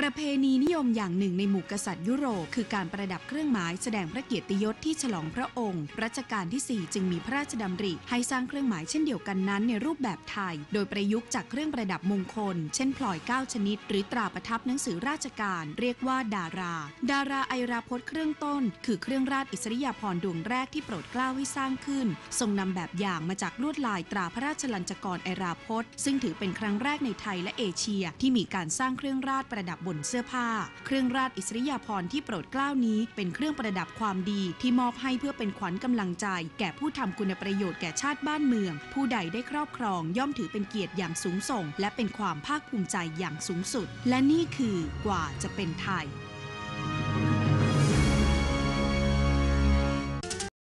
ประเพณีนิยมอย่างหนึ่งในหมู่กษัตริย์ยุโรปคือการประดับเครื่องหมายแสดงพระเกียรติยศที่ฉลองพระองค์ รัชกาลที่ 4 จึงมีพระราชดำริ ให้สร้างเครื่องหมายเช่นเดียวกันนั้นในรูปแบบไทย โดยประยุกต์จากเครื่องประดับมงคล เช่นพลอย 9 ชนิด หรือตราประทับหนังสือราชการ เรียกว่าดารา ดาราไอราพจน์เครื่องต้น คือเครื่องราชอิสริยาภรณ์ดวงแรกที่โปรดเกล้าให้สร้างขึ้น ทรงนำแบบอย่างมาจากลวดลายตราพระราชลัญจกรไอราพจน์ซึ่งถือเป็นครั้งแรกในไทยและเอเชีย ที่มีการสร้างเครื่องราชประดับบนเสื้อผ้า เครื่องราชอิสริยาภรณ์ที่โปรดเกล้านี้เป็นเครื่องประดับความดีที่มอบให้เพื่อเป็นขวัญกำลังใจ แก่ผู้ทำคุณประโยชน์แก่ชาติบ้านเมือง ผู้ใดได้ครอบครองย่อมถือเป็นเกียรติอย่างสูงส่ง และเป็นความภาคภูมิใจอย่างสูงสุด และนี่คือกว่าจะเป็นไทย